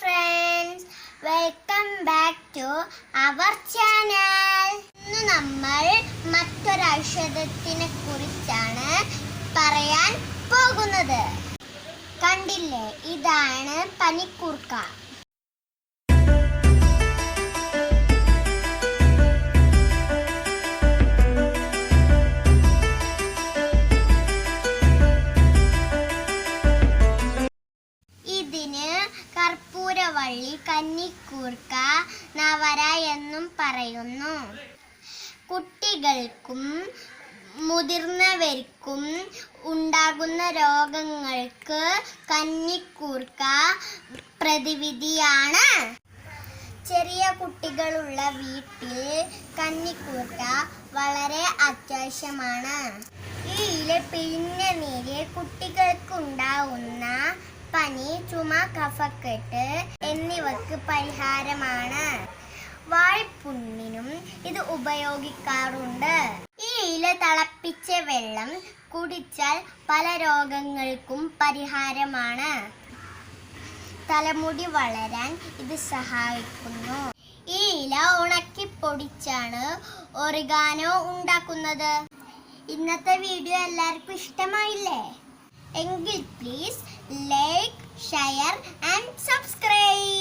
Friends welcome back to our channel ഇന്ന് നമ്മൾ മറ്റൊരു ഔഷധത്തിനെ കുറിച്ചാണ് പറയാൻ പോകുന്നത്. കണ്ടില്ലേ? ഇതാണ് പനിക്കൂർക്ക. കർപ്പൂരവള്ളി കന്നിക്കൂർക്ക നവര എന്നും പറയുന്നു. കുട്ടികൾക്കും മുതിർന്നവർക്കും ഉണ്ടാകുന്ന രോഗങ്ങൾക്ക് കന്നിക്കൂർക്ക പ്രതിവിധിയാണ്. ചെറിയ കുട്ടികളുള്ള വീട്ടിൽ കന്നിക്കൂർക്ക വളരെ അത്യാവശ്യമാണ്. ഈ ഇല പിഴിഞ്ഞ നീര് കുട്ടികൾക്കുണ്ടാവുന്ന പനി ചുമ കഫക്കെട്ട് എന്നിവക്ക് പരിഹാരമാണ്. വാഴപ്പുണ്ണിനും ഇത് ഉപയോഗിക്കാറുണ്ട്. ഈ ഇല തിളപ്പിച്ച വെള്ളം കുടിച്ചാൽ പല രോഗങ്ങൾക്കും പരിഹാരമാണ്. തലമുടി വളരാൻ ഇത് സഹായിക്കുന്നു. ഈ ഇല ഉണക്കി പൊടിച്ചാണ് ഒറിഗാനോ ഉണ്ടാക്കുന്നത്. ഇന്നത്തെ വീഡിയോ എല്ലാവർക്കും ഇഷ്ടമായില്ലേ? എങ്കിൽ please like share and subscribe